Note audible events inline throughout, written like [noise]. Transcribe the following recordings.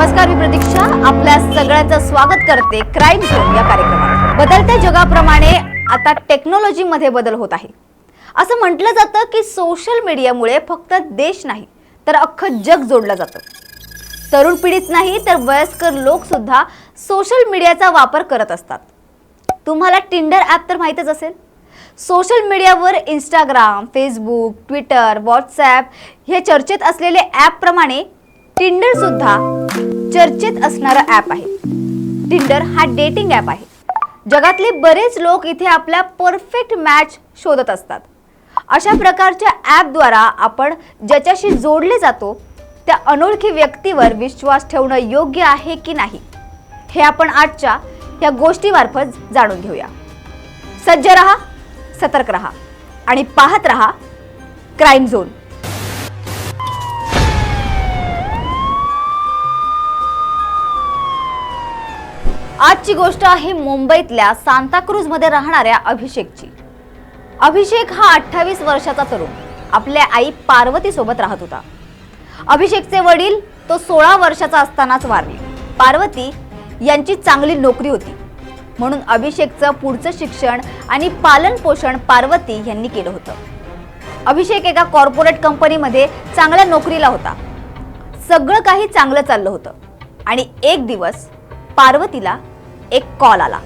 नमस्कार मी प्रतीक्षा. आपल्या सगळ्यांचं स्वागत करते क्राईम झोन या कार्यक्रमात. बदलत्या जगाप्रमाणे आता टेक्नॉलॉजीमध्ये बदल होत आहे. असं म्हटलं जातं की सोशल मीडियामुळे फक्त देश नाही तर अख्खं जग जोडलं जातं. तरुण पिढीच नाही तर वयस्कर लोक सुद्धा सोशल मीडियाचा वापर करत असतात. तुम्हाला टिंडर ॲप तर माहीतच असेल. सोशल मीडियावर इंस्टाग्राम फेसबुक ट्विटर व्हॉट्सॲप हे चर्चेत असलेले ॲपप्रमाणे टिंडरसुद्धा चर्चेत असणारं ॲप आहे. टिंडर हा डेटिंग ॲप आहे. जगातले बरेच लोक इथे आपला परफेक्ट मॅच शोधत असतात. अशा प्रकारच्या ॲपद्वारा आपण ज्याच्याशी जोडले जातो त्या अनोळखी व्यक्तीवर विश्वास ठेवणं योग्य आहे की नाही हे आपण आजच्या या गोष्टीमार्फत जाणून घेऊया. सज्ज रहा सतर्क रहा आणि पाहत रहा क्राईम झोन आजची गोष्ट आहे मुंबईतल्या सांताक्रूजमध्ये राहणाऱ्या अभिषेकची. अभिषेक हा अठ्ठावीस वर्षाचा तरुण. आपल्या आई पार्वती सोबत राहत होता. अभिषेकचे वडील तो सोळा वर्षाचा असतानाच वारले. पार्वती यांची चांगली नोकरी होती. म्हणून अभिषेकचं पुढचं शिक्षण आणि पालन पोषण पार्वती यांनी केलं होतं. अभिषेक एका कॉर्पोरेट कंपनीमध्ये चांगल्या नोकरीला होता. सगळं काही चांगलं चाललं होतं. आणि एक दिवस पार्वतीला एक कॉल आला.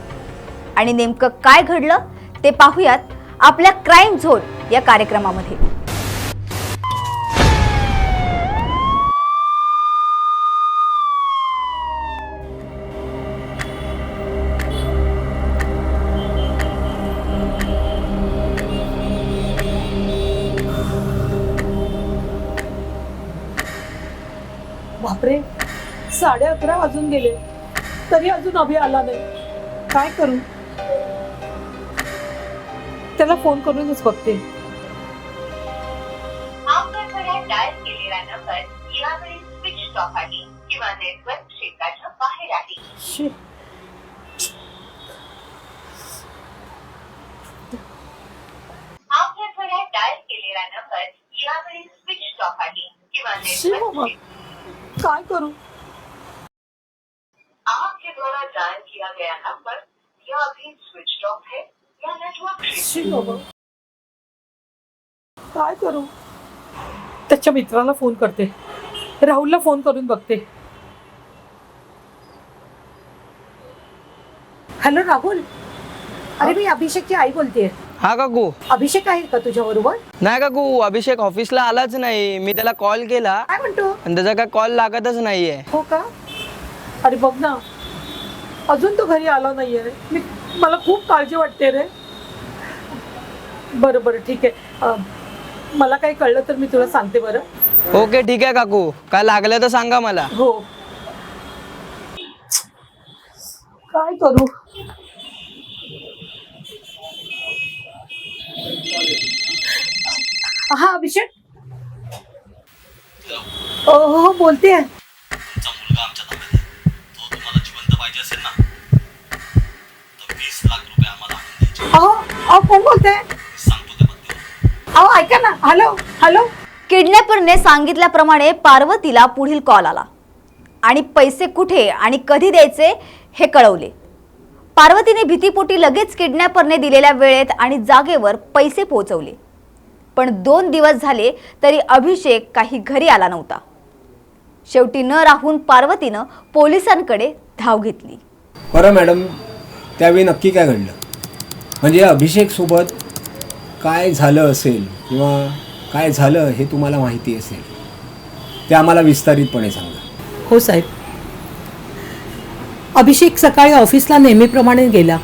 आणि नेमकं काय घडलं ते पाहूयात आपल्या क्राईम झोन या कार्यक्रमामध्ये. बापरे साडे अकरा वाजून गेले. तरी अजून अभि आला नाही. काय करू? त्याला फोन करूनच बघते. आपण पर्याय डायल केलेला नंबर यावेळी स्विच ऑफ आहे किंवा नेटवर्क क्षेत्राच्या बाहेर आहे शी. आपण पर्याय डायल केलेला नंबर यावेळी स्विच ऑफ आहे किंवा शी नेटवर्क बाबा काय करू आपके द्वारा डायल किया गया नंबर या अभी स्विच ऑफ है या नेटवर्क क्षेत्र शी बाबा काय करू? त्याच्या मित्राला फोन करते. राहुलला फोन करून बघते. हॅलो राहुल. अरे मी अभिषेकची आई बोलतेय. हा काकू. अभिषेक आहे का तुझ्या बरोबर? नाही काकू. अभिषेक ऑफिसला आलाच नाही. मी त्याला कॉल केला. काय म्हणतो? आणि त्याचा काय कॉल लागतच नाहीये. हो का? अरे बघ ना. अजून तो घरी आला नाहीये. रे मी मला खूप काळजी वाटते रे. बरं बरं ठीक आहे. अं, मला काही कळलं तर मी तुला सांगते बरं. ओके ठीक आहे काकू. काय लागलं तर सांगा मला. हो. काय करू? हा अभिषेक? हो हो बोलते. आहे तुमचा मुलगा आमच्या ताब्यात आहे. तो तुम्हाला जिवंत पाहिजे असेल ना तर वीस लाख रुपये आम्हाला आणून द्यायचे. अहो अहो कोण बोलते पत्ते अहो ऐका ना. हॅलो हॅलो किडनॅपरने सांगितल्याप्रमाणे पार्वतीला पुढील कॉल आला. आणि पैसे कुठे आणि कधी द्यायचे हे कळवले. पार्वतीने भीतीपोटी लगेच किडनॅपरने दिलेल्या वेळेत आणि जागेवर पैसे पोहोचवले. पण दोन दिवस झाले तरी अभिषेक काही घरी आला नव्हता. शेवटी न राहून पार्वतीनं पोलिसांकडे धाव घेतली. बरं मॅडम त्यावेळी नक्की काय घडलं? म्हणजे अभिषेकसोबत काय झालं असेल किंवा काय झालं हे तुम्हाला माहिती असेल ते आम्हाला विस्तारितपणे सांगा. हो साहेब. अभिषेक सकाळी ऑफिसला नेहमीप्रमाणे गेला.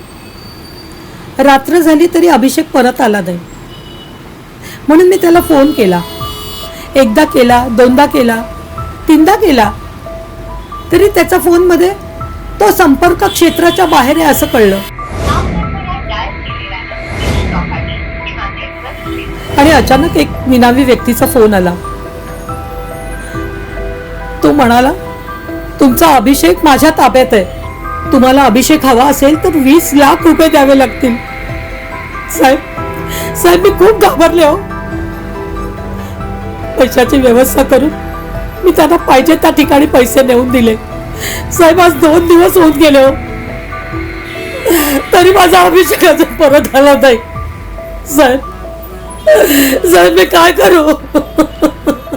रात्र झाली तरी अभिषेक परत आला नाही. म्हणून मी त्याला फोन केला. एकदा केला दोनदा केला तीनदा केला. तरी त्याचा फोनमध्ये तो संपर्क क्षेत्राच्या बाहेर आहे असं कळलं. आणि अचानक एक निनावी व्यक्तीचा फोन आला. तो म्हणाला तुमचा अभिषेक माझ्या ताब्यात आहे. तुम्हाला अभिषेक हवा असेल तर वीस लाख रुपये द्यावे लागतील. साहेब साहेब मी खूप घाबरले हो. पैशाची व्यवस्था करून मी त्यांना पाहिजे त्या ठिकाणी पैसे नेऊन दिले. साहेब आज दोन दिवस होत गेले हो. तरी माझा अभिषेक अजून परत आला नाही. साहेब साहेब मी काय करू?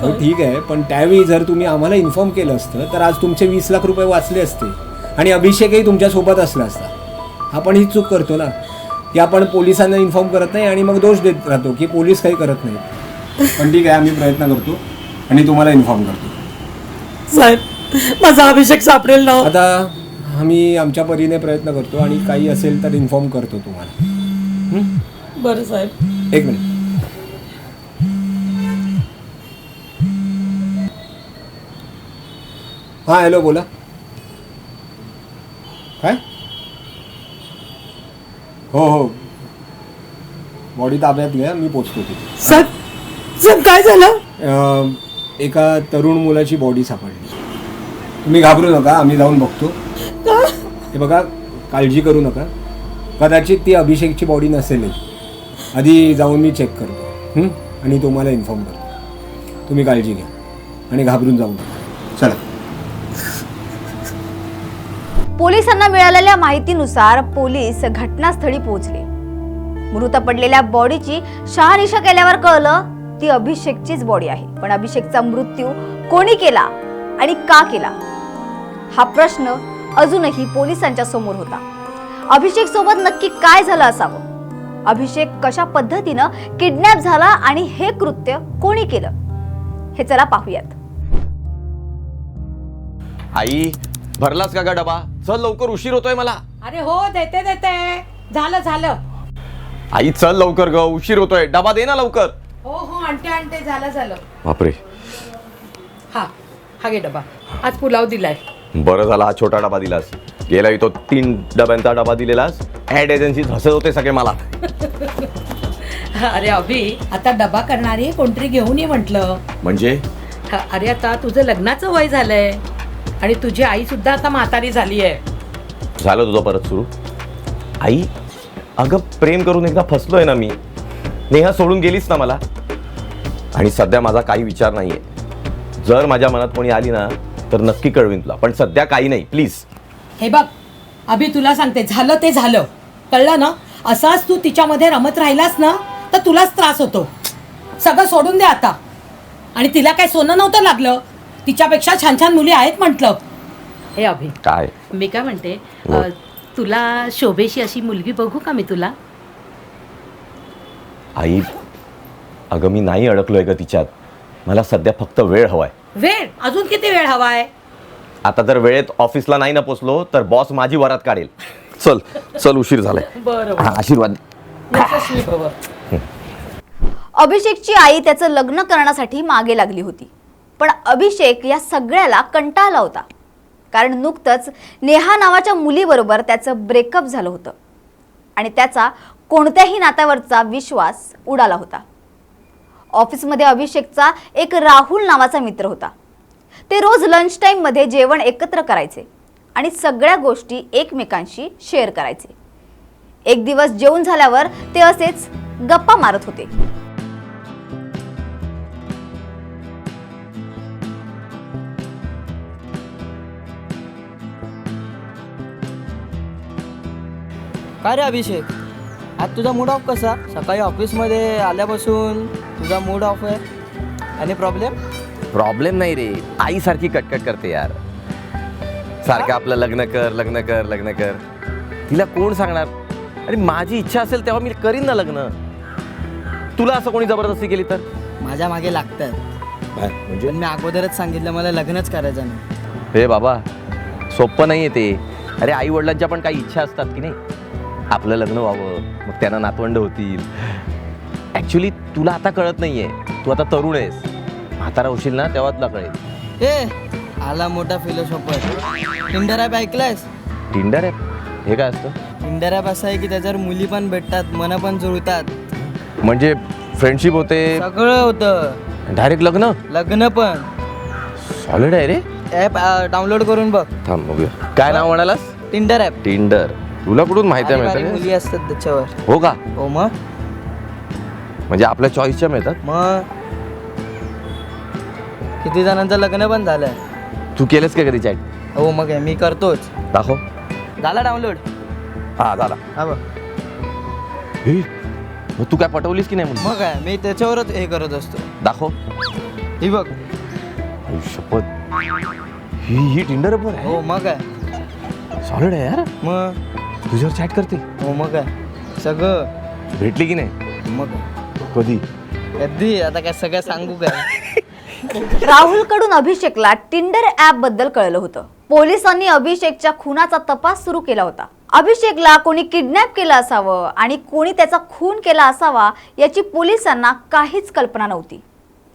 हो ठीक आहे पण त्यावेळी जर तुम्ही आम्हाला इन्फॉर्म केलं असतं तर आज तुमचे वीस लाख रुपये वाचले असते आणि अभिषेकही तुमच्यासोबत असला असता. आपण ही चूक करतो ना की आपण पोलिसांना इन्फॉर्म करत नाही आणि मग दोष देत राहतो की पोलीस काही करत नाहीत पण ठीक आहे आम्ही प्रयत्न करतो आणि तुम्हाला इन्फॉर्म करतो. साहेब माझा अभिषेक सापडेल ना. आता आम्ही आमच्या परीने प्रयत्न करतो आणि काही असेल तर इन्फॉर्म करतो तुम्हाला. बरं साहेब. एक मिनिट. हां हॅलो बोला. काय? हो हो. बॉडी ताब्यात घ्या मी पोचतो तिथे. साहेब साहेब काय झालं? अं, एका तरुण मुलाची बॉडी सापडली. तुम्ही घाबरू नका आम्ही जाऊन बघतो. हे बघा काळजी करू नका. कदाचित ती अभिषेकची बॉडी नसेलच आधी जाऊन मी चेक करतो हं? आणि तुम्हाला इन्फॉर्म करतो. तुम्ही काळजी घ्या आणि घाबरून जाऊ नका. चला. पोलिसांना मिळालेल्या माहितीनुसार पोलीस घटनास्थळी पोहोचले. मृत पडलेल्या बॉडीची शहानिशा केल्यावर कळलं ती अभिषेकचीच बॉडी आहे. पण अभिषेकचा मृत्यू कोणी केला आणि का केला? हा प्रश्न अजूनही पोलिसांच्या समोर होता. अभिषेक सोबत नक्की काय झालं असावं? अभिषेक कशा पद्धतीनं किडनॅप झाला आणि हे कृत्य कोणी केलं? हे चला पाहूयात. आई भरलास का डबा? चल लवकर उशीर होतोय मला. अरे हो देते देते. झालं झालं. आई चल लवकर ग उशीर होतोय. डबा दे ना लवकर. हो हो आणते आणते झालं झालं. बापरे. हा हा घे डबा. आज पुलाव दिलाय. बरं झाला हा छोटा डबा दिलास. गेला तो तीन डब्यांचा डबा दिलेलास. ऍड एजन्सी हसत होते सगळे मला. अरे अभि आता डबा करणारी कोणतरी घेऊन ये म्हटलं. म्हणजे? अरे आता तुझं लग्नाचं वय झालंय. आणि तुझी आई सुद्धा आता म्हातारी झाली आहे. झालं तुझं परत सुरू. आई अगं प्रेम करून एकदा फसलोय ना मी. नेहा सोडून गेलीस ना मला. आणि सध्या माझा काही विचार नाहीये. जर माझ्या मनात कोणी आली ना तर नक्की कळवीन तुला. पण सध्या काही नाही. प्लीज हे बघ अभि तुला सांगते झालं ते झालं. कळलं ना? असाच तू तिच्यामध्ये रमत राहिलास ना तर तुलाच त्रास होतो. सगळं सोडून दे आता. आणि तिला काय सोनं नव्हतं लागलं? तिच्यापेक्षा छान छान मुली आहेत म्हटलं. हे अभि काय? मी काय म्हणते हो. अ, तुला शोभेशी अशी मुलगी बघू का मी तुला? आई अगं मी नाही अडकलोय ग तिच्यात. मला सध्या फक्त वेळ हवाय. वेळ? अजून किती वेळ हवाय? आता जर वेळेत ऑफिसला नाही ना पोचलो तर बॉस माझी वरात काढेल. चल चल उशीर झालाय. बरं हा, आशीर्वाद. अभिषेकची आई त्याचं लग्न करण्यासाठी मागे लागली होती. पण अभिषेक या सगळ्याला कंटाळला होता. कारण नुकतंच नेहा नावाच्या मुलीबरोबर त्याचं ब्रेकअप झालं होतं. आणि त्याचा कोणत्याही नात्यावरचा विश्वास उडाला होता. ऑफिसमध्ये अभिषेकचा एक राहुल नावाचा मित्र होता. ते रोज लंच टाईममध्ये जेवण एकत्र करायचे आणि सगळ्या गोष्टी एकमेकांशी शेअर करायचे. एक दिवस जेवून झाल्यावर ते असेच गप्पा मारत होते. काय रे अभिषेक? आज तुझा मूड ऑफ कसा? सकाळी ऑफिसमध्ये आल्यापासून तुझा मूड ऑफ आहे? आणि प्रॉब्लेम प्रॉब्लेम नाही रे. आई सारखी कटकट करते यार. सारखं आपलं लग्न कर लग्न कर लग्न कर. तिला कोण सांगणार? अरे माझी इच्छा असेल तेव्हा मी करीन ना लग्न. तुला असं कोणी जबरदस्ती केली तर? माझ्या मागे लागतात. म्हणजे? पण मी अगोदरच सांगितलं मला लग्नच करायचं नाही. हे बाबा सोपं नाही आहे ते. अरे आई वडिलांच्या पण काही इच्छा असतात की नाही? आपलं लग्न व्हावं मग त्यांना नातवंड होतील. ॲक्च्युली तुला आता कळत नाहीये. तू आता तरुण आहेस. म्हातारा होशील ना तेव्हा तुला कळेल. ए आला मोठा फिलोसॉफर टिंडर ॲप ऐकलायस? टिंडर आहे हे काय असतं? टिंडर ॲप असं आहे की त्याच्यावर मुली पण भेटतात मनं पण जुळतात. म्हणजे फ्रेंडशिप होते. सगळं होतं. डायरेक्ट लग्न? लग्न पण. सॉलिड आहे रे. ॲप डाउनलोड करून बघ. थांब बघूया. काय नाव म्हणालास? टिंडर ॲप टिंडर तुला कुठून माहिती आहे? मुली मिळतं असतात त्याच्यावर. हो का? हो मग? म्हणजे आपल्या चॉईसच्या मिळतात? मग? किती जणांचं लग्न पण झालंय. तू केलंस का कधी चॅट हो मग आहे. मी करतोच. दाखव. झाला डाउनलोड हा झाला. हा बघ. हे, मग तू काय पटवलीस की नाही म्हणून? मग आहे. मी त्याच्यावरच हे करत असतो. दाखव. ही बघ. आई शपथ. ही ही टिंडर पण हो मग आहे. सॉलिड आहे यार. मग? तुझ्यावर चॅट करते. हो मग आहे सगळं. भेटली की नाही? मग कधी? कधी? आता काय सगळं सांगू काय? [laughs] राहुलकडून अभिषेकला टिंडर ऍपबद्दल कळलं होतं. पोलिसांनी अभिषेकच्या खुनाचा तपास सुरू केला होता. अभिषेकला कोणी किडनॅप केलं असावं आणि कोणी त्याचा खून केला असावा याची पोलिसांना काहीच कल्पना नव्हती.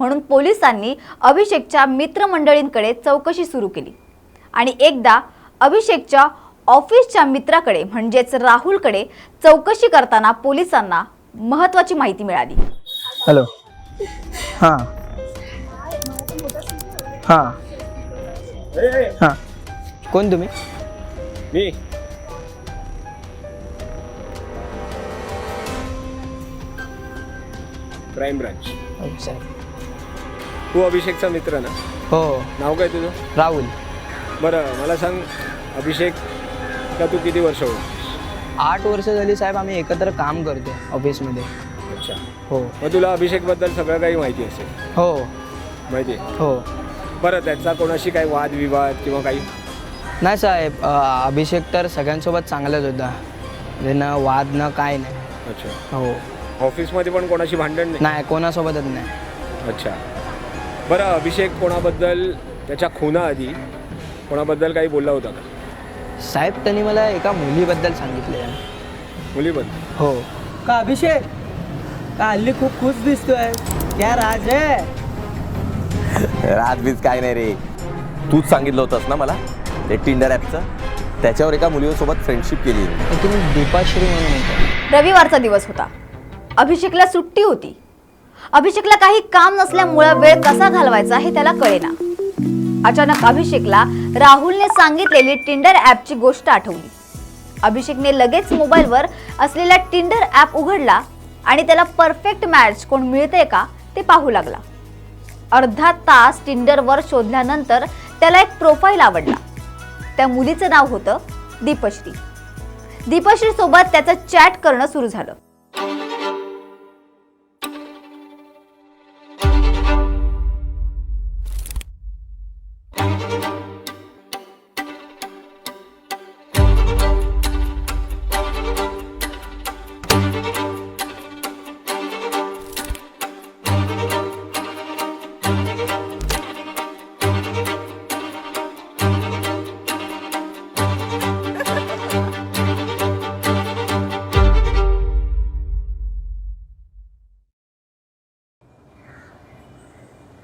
म्हणून पोलिसांनी अभिषेकच्या मित्रमंडळींकडे चौकशी सुरू केली. आणि एकदा अभिषेकच्या ऑफिसच्या मित्राकडे म्हणजेच राहुलकडे चौकशी करताना पोलिसांना महत्वाची माहिती मिळाली. हॅलो. हां. हां. हां. कोण तुम्ही? मी. Crime branch. तू अभिषेकचा मित्र ना? हो. नाव काय तुझं? राहुल. बरं मला सांग अभिषेक का तू किती वर्ष हो आठ वर्ष झाली साहेब आम्ही एकत्र काम करतो ऑफिसमध्ये. अच्छा. हो. मग तुला अभिषेकबद्दल सगळं काही माहिती असेल? हो. माहिती? आहे हो. बरं त्याचा कोणाशी काही वादविवाद किंवा काही? नाही साहेब अ, अभिषेक तर सगळ्यांसोबत चांगलाच होता. म्हणजे न वाद न काय नाही. अच्छा. हो. ऑफिसमध्ये पण कोणाशी भांडण नाही? नाही कोणासोबतच नाही. अच्छा. बरं अभिषेक कोणाबद्दल त्याच्या खुनाआधी कोणाबद्दल काही बोलला होता का? साहेब त्यांनी मला एका मुलीबद्दल सांगितले मुलीबद्दल? हो. का अभिषेक? का हल्ली खूप खुश दिसतोय? क्या राज आहे राजबीज काय नाही रे. तूच सांगितलं होतंस ना मला? ते टिंडर ॲपचं त्याच्यावर एका मुलीसोबत फ्रेंडशिप केली. ती दीपाश्री म्हणून होतं रविवारचा दिवस होता. अभिषेकला सुट्टी होती. अभिषेकला काही काम नसल्यामुळे वेळ कसा घालवायचा हे त्याला कळेना. अचानक अभिषेकला राहुलने सांगितलेली टिंडर ॲपची गोष्ट आठवली. अभिषेकने लगेच मोबाईलवर असलेला टिंडर ॲप उघडला आणि त्याला परफेक्ट मॅच कोण मिळते का ते पाहू लागला. अर्धा तास टिंडरवर शोधल्यानंतर त्याला एक प्रोफाईल आवडला. त्या मुलीचं नाव होतं दीपश्री. दीपश्री सोबत त्याचं चॅट करणं सुरू झालं.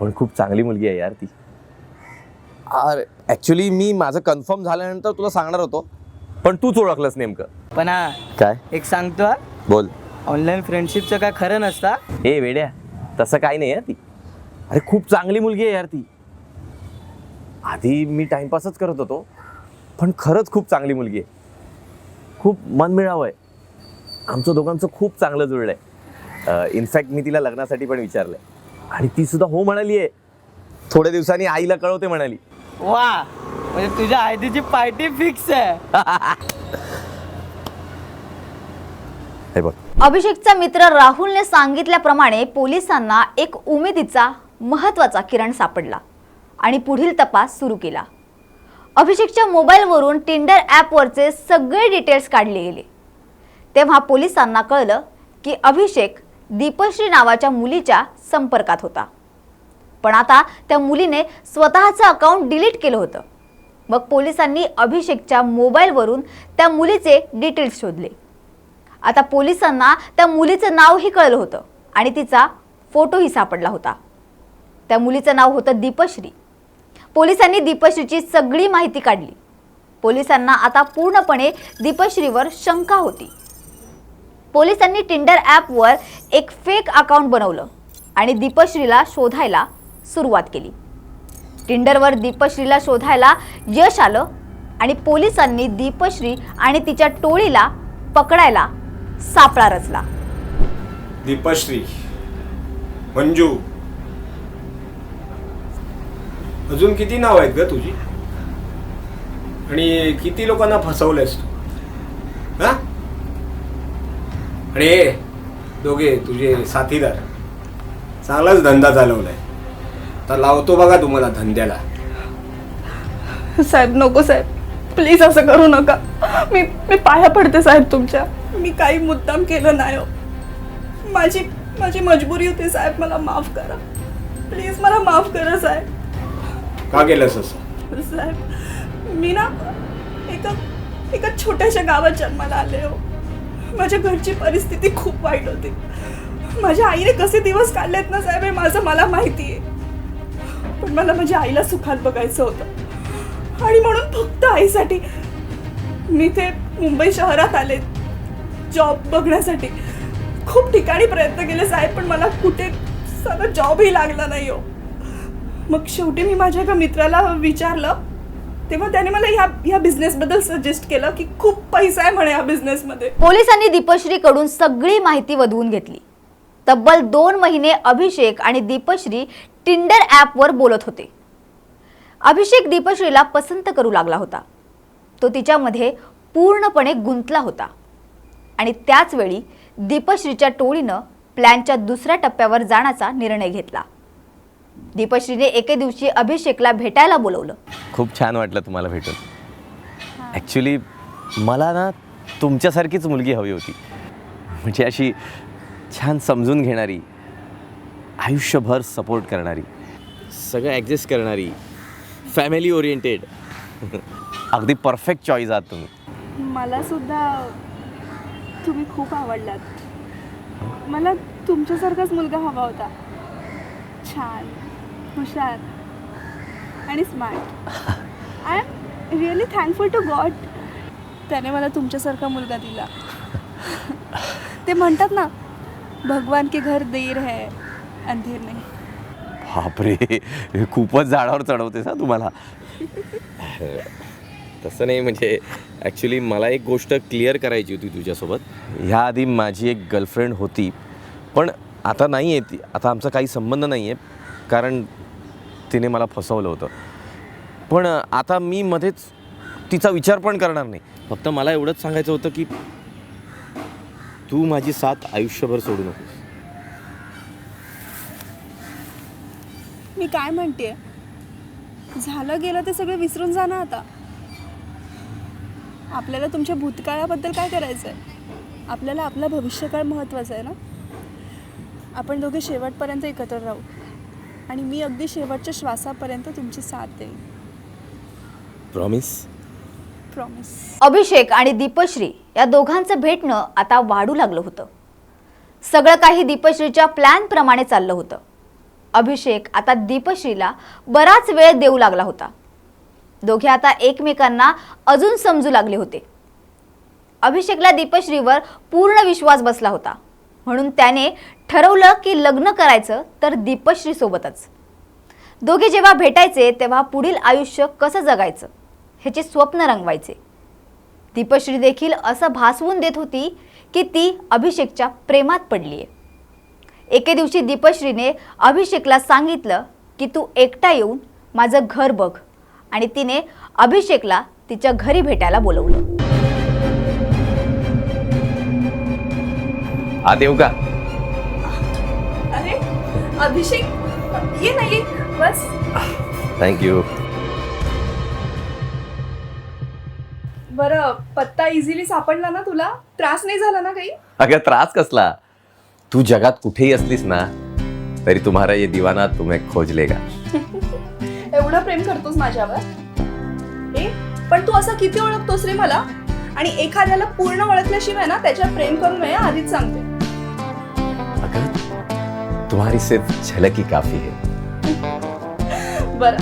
पण खूप चांगली मुलगी आहे यार ती. अरे ॲक्च्युली मी माझं कन्फर्म झाल्यानंतर तुला सांगणार होतो. पण तूच ओळखलंस नेमकं. पण हा काय? एक सांगतो बोल. ऑनलाईन फ्रेंडशिपचं काय खरं नसता ए वेड्या तसं काही नाही आहे ती. अरे खूप चांगली मुलगी आहे यार ती. आधी मी टाइमपासच करत होतो पण खरंच खूप चांगली मुलगी आहे. खूप मनमिळावं आहे. आमचं दोघांचं खूप चांगलं जुळलं आहे इनफॅक्ट मी तिला लग्नासाठी पण विचारलं आहे आणि ती सुद्धा हो म्हणाली आहे. थोड्या दिवसांनी आईला कळवते म्हणाली. वा म्हणजे तुझ्या आयडीची पार्टी फिक्स आहे. हे बघ. अभिषेकचा मित्र राहुलने सांगितल्याप्रमाणे पोलिसांना एक उमेदीचा महत्त्वाचा किरण सापडला आणि पुढील तपास सुरू केला. अभिषेकच्या मोबाईलवरून टिंडर ॲपवरचे सगळे डिटेल्स काढले गेले. तेव्हा पोलिसांना कळलं की अभिषेक दीपश्री नावाच्या मुलीच्या संपर्कात होता. पण आता त्या मुलीने स्वतःचं अकाउंट डिलीट केलं होतं. मग पोलिसांनी अभिषेकच्या मोबाईलवरून त्या मुलीचे डिटेल्स शोधले. आता पोलिसांना त्या मुलीचं नावही कळलं होतं आणि तिचा फोटोही सापडला होता. त्या मुलीचं नाव होतं दीपश्री. पोलिसांनी दीपश्रीची सगळी माहिती काढली. पोलिसांना आता पूर्णपणे दीपश्रीवर शंका होती. पोलिसांनी टिंडर ॲपवर एक फेक अकाउंट बनवलं आणि दीपश्रीला शोधायला सुरुवात केली. टिंडरवर दीपश्रीला शोधायला यश आलं आणि पोलिसांनी दीपश्री आणि तिच्या टोळीला पकडायला सापळा रचला. दीपश्री मंजू अजून किती नाव आहेत ग तुझी? आणि किती लोकांना फसवलंयस तू? हा? आणि हे दोघे तुझे साथीदार. चांगलाच धंदा चालवलाय. तर लावतो बघा तुम्हाला धंद्याला. साहेब नको साहेब. प्लीज असं करू नका. मी मी पाया पडते साहेब तुमच्या. मी काही मुद्दाम केलं नाही हो. माझी माझी मजबुरी होती साहेब मला माफ करा. प्लीज मला माफ करा साहेब. का केलंस असं? साहेब मी ना एका एका छोट्याशा गावात जन्माला आले हो. माझ्या घरची परिस्थिती खूप वाईट होती. माझ्या आईने कसे दिवस काढलेत ना साहेब हे माझं मला माहिती आहे. पण मला माझ्या आईला सुखात बघायचं होतं. आणि म्हणून फक्त आईसाठी मी ते मुंबई शहरात आले. जॉब बघण्यासाठी. खूप ठिकाणी प्रयत्न केले साहेब पण मला कुठे साधा जॉबही लागला नाही हो. मग शेवटी मी माझ्या एका मित्राला विचारलं तेव्हा त्याने मला ह्या ह्या बिझनेसबद्दल सजेस्ट केलं की खूप पैसा आहे म्हणे या बिझनेसमध्ये पोलिसांनी दीपश्रीकडून सगळी माहिती वधवून घेतली. तब्बल दोन महिने अभिषेक आणि दीपश्री टिंडर ॲपवर बोलत होते. अभिषेक दीपश्रीला पसंत करू लागला होता. तो तिच्यामध्ये पूर्णपणे गुंतला होता. आणि त्याचवेळी दीपश्रीच्या टोळीनं प्लॅनच्या दुसऱ्या टप्प्यावर जाण्याचा निर्णय घेतला. दीपश्रीने एके दिवशी अभिषेकला भेटायला बोलवलं. खूप छान वाटलं तुम्हाला भेटून. ॲक्च्युली मला ना तुमच्यासारखीच मुलगी हवी होती. म्हणजे अशी छान समजून घेणारी आयुष्यभर सपोर्ट करणारी सगळं ॲडजस्ट करणारी फॅमिली ओरिएंटेड अगदी परफेक्ट चॉईस आहात तुम्ही. मला सुद्धा तुम्ही खूप आवडलात. मला तुमच्यासारखाच मुलगा हवा होता. छान. हुशार आणि smart I am really thankful to God त्याने मला तुमच्यासारखा मुलगा दिला. ते म्हणतात ना भगवान के घर देर है अंधेर नाही. बापरे खूपच झाडावर चढवतेस हा तुम्हाला. तसं नाही म्हणजे ॲक्च्युली मला एक गोष्ट क्लिअर करायची होती तुझ्यासोबत. ह्या आधी माझी एक गर्लफ्रेंड होती पण आता नाही आहे ती आता आमचा काही संबंध नाही आहे कारण तिने मला फसवलं होतं. पण आता मी मध्येच तिचा विचार पण करणार नाही. फक्त मला एवढंच सांगायचं होतं की तू माझी साथ आयुष्यभर सोडू नकोस. मी काय म्हणते झालं गेलं ते सगळं विसरून जा ना आता. आपल्याला तुमच्या भूतकाळाबद्दल काय करायचं आहे आपल्याला आपला भविष्यकाळ महत्त्वाचा आहे ना? आपण दोघे शेवटपर्यंत एकत्र राहू. आणि मी अगदी शेवटच्या श्वासापर्यंत तुमची साथ देईन. प्रॉमिस प्रॉमिस अभिषेक आणि दीपश्री या दोघांचं भेटणं आता वाढू लागलं होतं. सगळं काही दीपश्रीच्या प्लॅन प्रमाणे चाललं होतं. अभिषेक आता दीपश्रीला बराच वेळ देऊ लागला होता. दोघे आता एकमेकांना अजून समजू लागले होते. अभिषेकला दीपश्रीवर पूर्ण विश्वास बसला होता. म्हणून त्याने ठरवलं की लग्न करायचं तर दीपश्री सोबतच. दोघे जेव्हा भेटायचे तेव्हा पुढील आयुष्य कसं जगायचं ह्याचे स्वप्न रंगवायचे. दीपश्री देखील असं भासवून देत होती की ती अभिषेकच्या प्रेमात पडली आहे एके दिवशी दीपश्रीने अभिषेकला सांगितलं की तू एकटा येऊन माझं घर बघ. आणि तिने अभिषेकला तिच्या घरी भेटायला बोलवलं. आ देऊ का अभिषेक ये नाही बस. थँक्यू बरं पत्ता इझिली सापडला ना तुला? त्रास नाही झाला ना काही? अगं त्रास कसला? तू जगात कुठेही असलीस ना तरी तुम्हाला ये दिवाना तुम्ही खोज लेगा. [laughs] एवढं प्रेम करतोस माझ्यावर? ए पण तू असं किती ओळखतोस रे मला? आणि एखाद्याला पूर्ण ओळखल्याशिवाय ना त्याच्यावर प्रेम करू नये आधीच सांगते. अगं तुम्हारी सिर्फ झलक ही काफी है। बरं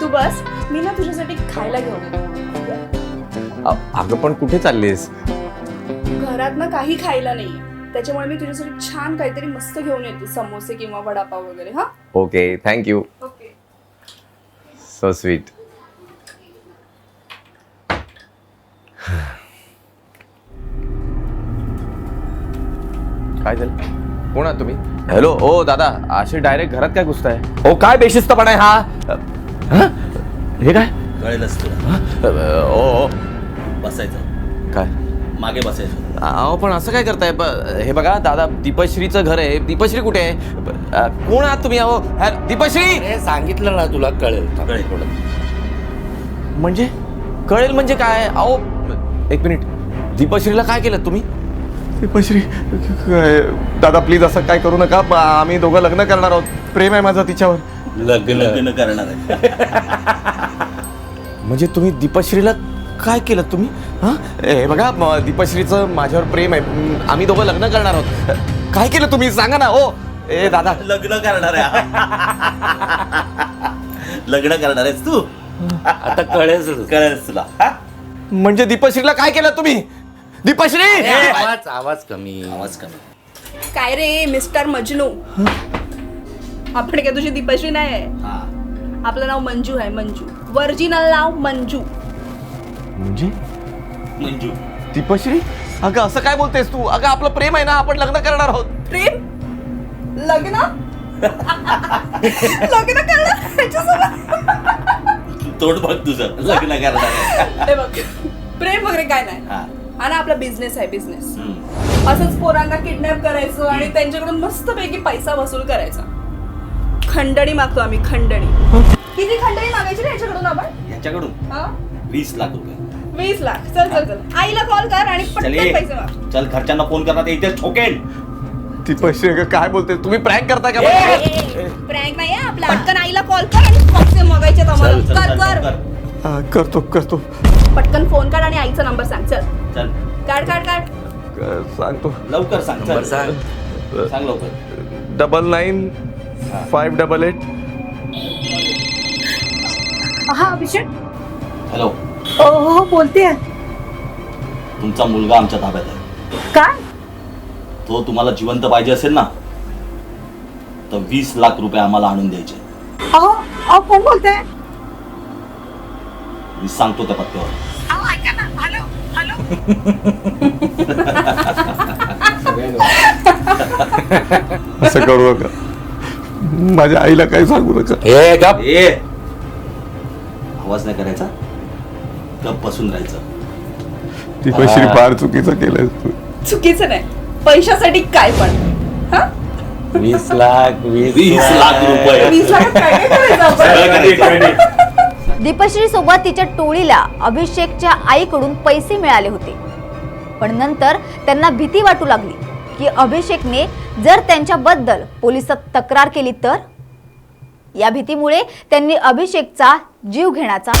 तू बस मी ना तुझ्यासाठी खायला घेऊन अगं पण कुठे चाललीस? घरात ना काही खायला नाही. त्याच्यामुळे मी तुझ्यासाठी छान काहीतरी मस्त घेऊन येते समोसे किंवा वडापाव वगैरे हा? Okay thank you okay so sweet काय झालं? कोण आहात तुम्ही? हॅलो ओ दादा असे डायरेक्ट घरात काय घुसताय? ओ काय बेशिस्तपणा आहे हा? हं? हे काय? कळेलच तुला. ओ ओ. बसायचं. काय? मागे बसायचं. अहो पण असं काय करताय? ब- हे बघा दादा दीपश्रीचं घर आहे. दीपश्री कुठे आहे? ब- अ, कोण आहात तुम्ही? अहो हॅ- दीपश्री! सांगितलं ना तुला कळेल. कळेल. म्हणजे? कळेल म्हणजे काय? अहो एक मिनिट दीपश्रीला काय केलं तुम्ही? दीपश्री काय दादा प्लीज असं काय करू नका. ब- आम्ही दोघं लग्न करणार आहोत. प्रेम आहे माझं तिच्यावर. लग्न. लग्न करणार आहे. [laughs] म्हणजे तुम्ही दीपश्रीला काय केलं तुम्ही? हां? हे बघा म- दीपश्रीचं माझ्यावर प्रेम आहे. म, आम्ही दोघं लग्न करणार आहोत. काय केलं तुम्ही? सांगा ना ओ ए दादा. लग्न करणार आहे. लग्न करणार आहेस तू? आता कळेल कळेल तुला. हा? म्हणजे दीपश्रीला काय केलं तुम्ही? दीपश्री! आवाज आवाज कमी. आवाज कमी. काय रे मिस्टर मजनू? आपण काय तुझी दीपश्री नाही आहे हा. आपलं नाव मंजू आहे मंजू. वर्जिनल नाव मंजू. म्हणजे? मंजू. दीपश्री? अगं असं काय बोलतेस तू? अगं आपलं प्रेम आहे ना आपण लग्न करणार आहोत. प्रेम? लग्न? [laughs] लग्न करणार? तोड बघ तुझं. लग्न करणार आहे. हे बघ प्रेम वगैरे काय नाही. हा. हा ना आपला बिझनेस आहे बिझनेस. असंच पोरांना किडनॅप करायचं आणि त्यांच्याकडून मस्तपैकी पैसा वसूल करायचा. खंडणी मागतो आम्ही खंडणी. किती खंडणी मागायची रे याच्याकडून आपण? याच्याकडून? हा? वीस लाख रुपये. वीस लाख. चल चल चल. आईला कॉल कर आणि चल पटकन ये. पैसे माग. चल घरच्यांना फोन करणार ते इथे ठोकेन. दीपश्री अगं काय बोलते? तुम्ही प्रँक करताय का? प्रँक नाही आहे आपला पटकन आईला कॉल कर आणि पैसे मागायचे चल आम्हाला. चल कर चल कर. हा, करतो करतो. पटकन फोन काढ आणि आईचा नंबर सांग. चल. चल. काढ काढ काढ. क- सांगतो. लवकर सांग नंबर चल. सांग. सांग लवकर. Double nine five double eight. हा अभिषेक. हॅलो. हो हो बोलते. तुमचा मुलगा आमच्या ताब्यात आहे. काय? तो तुम्हाला जिवंत पाहिजे असेल ना तर वीस लाख रुपये आम्हाला आणून द्यायचे. अहो अहो कोण बोलते मी सांगतो त्या पत्त्यावर. [laughs] असं करू नका. माझ्या आईला काही सांगू नका. हे गप. ए आवाज नाही करायचा? गप बसून राहायचं. दीपश्री फार चुकीचं केलंय. तू चुकीचं नाही. पैशासाठी काय पण. हा? वीस लाख वीस वीस लाख रुपये. वीस लाखात काय काय करायचं आपण? सगळं करायचं. दीपश्री सोबत तिच्या टोळीला अभिषेकच्या आईकडून पैसे मिळाले होते. पण नंतर त्यांना भीती वाटू लागली की अभिषेकने जर त्यांच्याबद्दल पोलिसात तक्रार केली तर? या भीतीमुळे त्यांनी अभिषेकचा जीव घेण्याचा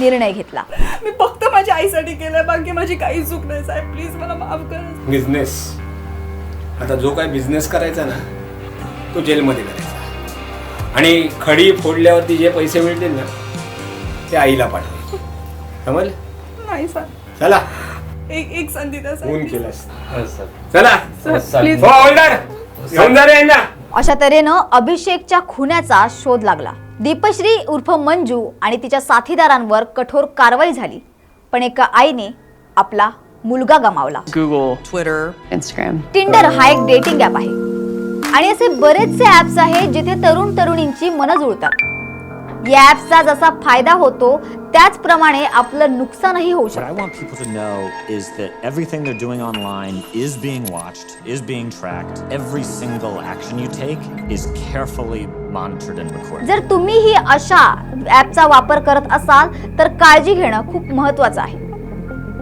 निर्णय घेतला. मी फक्त माझ्या आईसाठी केलंय बाकी माझी काही चूक नाही साहेब. प्लीज मला माफ कर. बिझनेस आता जो काय बिझनेस करायचा ना तो जेलमध्ये करायचा. आणि खडी फोडल्यावरती जे पैसे मिळतील ना ते आईला पाठवायचे समजलं? नाही सर. चला. एक एक संधी द्या फोन केलास. चला. प्लीज हो होल्डर. घेऊन जा रे यांना. अशा तऱ्हेनं अभिषेकच्या खुन्याचा शोध लागला. दीपश्री उर्फ मंजू आणि तिच्या साथीदारांवर कठोर कारवाई झाली. पण एका आईने आपला मुलगा गमावला. Twitter, Instagram. टिंडर हा एक डेटिंग ॲप आहे. आणि असे बरेचसे ॲप्स आहेत जिथे तरुण तरुणींची मनं जुळतात. ॲपचा जसा फायदा होतो त्याचप्रमाणे आपलं नुकसानही होऊ शकतो. जर तुम्ही ही अशा ऍपचा वापर करत असाल तर काळजी घेणं खूप महत्वाचं आहे.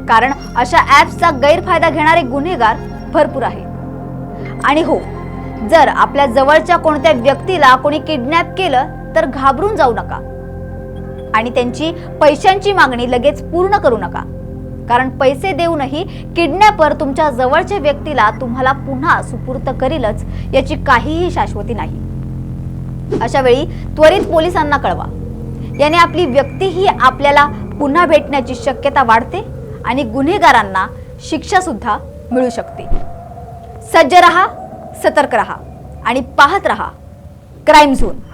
कारण अशा ऍप्सचा गैरफायदा घेणारे गुन्हेगार भरपूर आहे आणि हो जर आपल्या जवळच्या कोणत्या व्यक्तीला कोणी किडनॅप केलं तर घाबरून जाऊ नका. आणि त्यांची पैशांची मागणी लगेच पूर्ण करू नका. कारण पैसे देऊनही किडनॅपर तुमच्या जवळच्या व्यक्तीला तुम्हाला पुन्हा सुपूर्त करीलच याची काहीही शाश्वती नाही. अशा वेळी त्वरित पोलिसांना कळवा. याने आपली व्यक्तीही आपल्याला पुन्हा भेटण्याची शक्यता वाढते आणि गुन्हेगारांना शिक्षा सुद्धा मिळू शकते. सज्ज रहा सतर्क रहा आणि पाहत रहा. Crime zone.